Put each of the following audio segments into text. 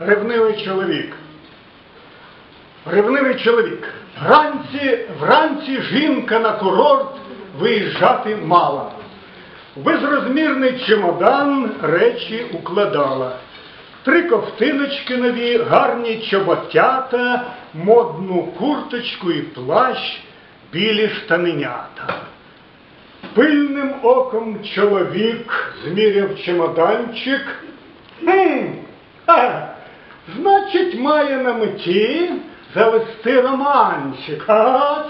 Ревнивий чоловік. Ревнивий чоловік. Вранці, вранці жінка на курорт виїжджати мала. Безрозмірний чемодан речі укладала. Три ковтиночки нові, гарні чоботята, модну курточку і плащ, білі штаненята. Пильним оком чоловік зміряв чемоданчик. Хм, ха, значить, має на меті завести романчик. Аж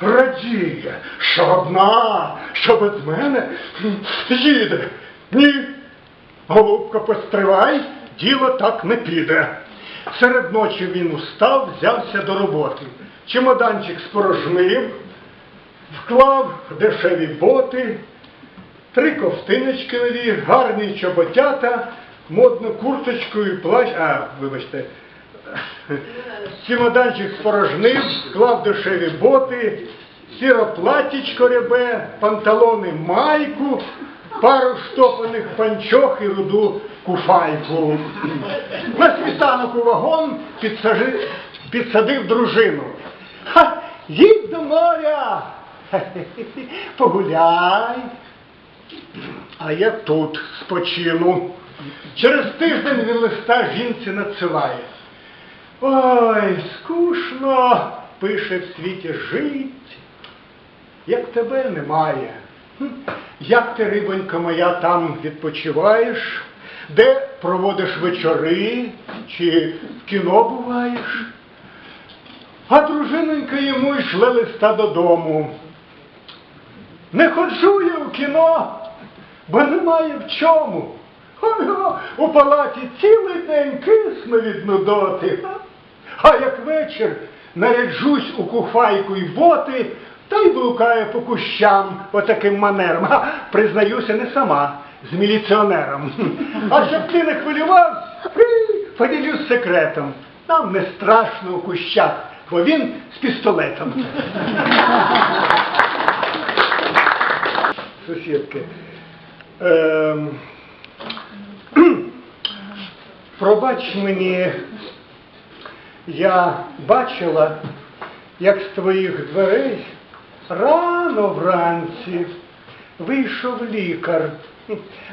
радіє, що одна, що без мене їде. Ні, голубка, постривай, діло так не піде. Серед ночі він устав, взявся до роботи. Чемоданчик спорожнив, вклав дешеві боти, три ковтиночки нові, гарні чоботята, модну курточку і плащ. А, вибачте. Чемоданчик спорожнив, вклав дешеві боти, сіро платічко рябе, панталони майку, пару штопаних панчох і руду куфайку. На світанок у вагон підсажи- підсадив дружину. Ха, їдь до моря, погуляй. А я тут спочину. Через тиждень він листа жінці надсилає. Ой, скучно, пише в світі жить, як тебе немає. Як ти, рибонька моя, там відпочиваєш, де проводиш вечори чи в кіно буваєш? А дружинонька йому йшла листа додому. Не ходжу я в кіно, бо немає в чому. Ой-го, у палаті цілий день кисну від нудоти. А як вечір наряджусь у куфайку і боти, та й блукає по кущам отаким манером. Га, признаюся, не сама, з міліціонером. А щоб ти не хвилювався, ей, поділюсь секретом. Нам не страшно у кущах, бо він з пістолетом. Сусідки. Ем, Пробач мені, я бачила, як з твоїх дверей рано вранці вийшов лікар,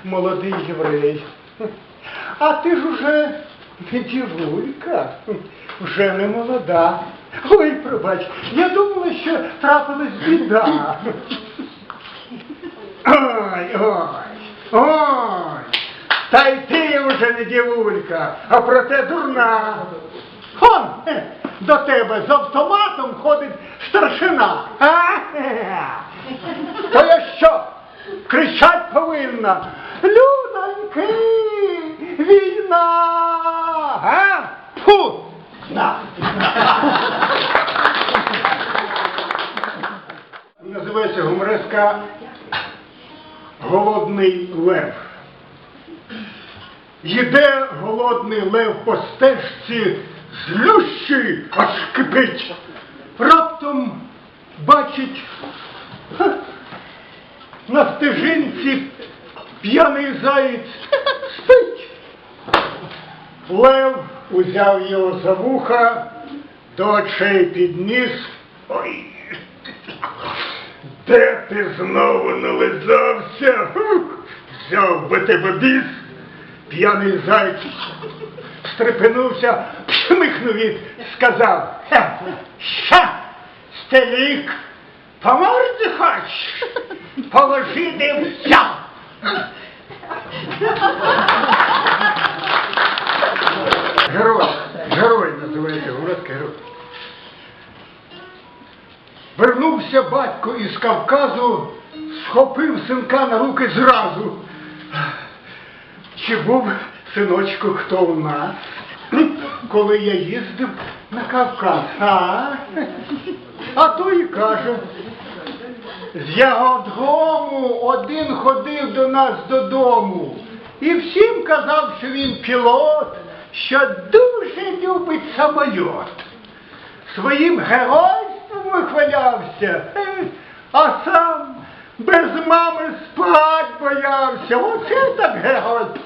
молодий єврей. А ти ж уже дівулька, вже не молода. Ой, пробач, я думала, що трапилась біда. Ой, ой, ой. Та й ти вже не дівулька, а проте дурна. Хон, е, до тебе з автоматом ходить старшина. А? То я що? Кричать повинна. Людоньки, війна. А? Фу! На. Називається гумореска Голодний лев. Їде голодний лев по стежці, злющий, аж кипить. Раптом бачить ха, на стежинці п'яний заєць спить. Лев узяв його за вуха, до очей підніс. Ой, де ти знову нализався? Взяв би тебе біс. П'яний зайць стрепенувся, пшмихнув і сказав, «Ха, ща, стелік, померти хочеш? Положи де взяв. Герой, герой називається, городський герой. Вернувся батько із Кавказу, схопив синка на руки зразу. Чи був, синочку, хто у нас, коли я їздив на Кавказ? А, а то і каже, з Ягодгому один ходив до нас додому і всім казав, що він пілот, що дуже любить самольот. Своїм геройством вихвалявся, а сам без мами Ama ya şevafiyet de bir havası.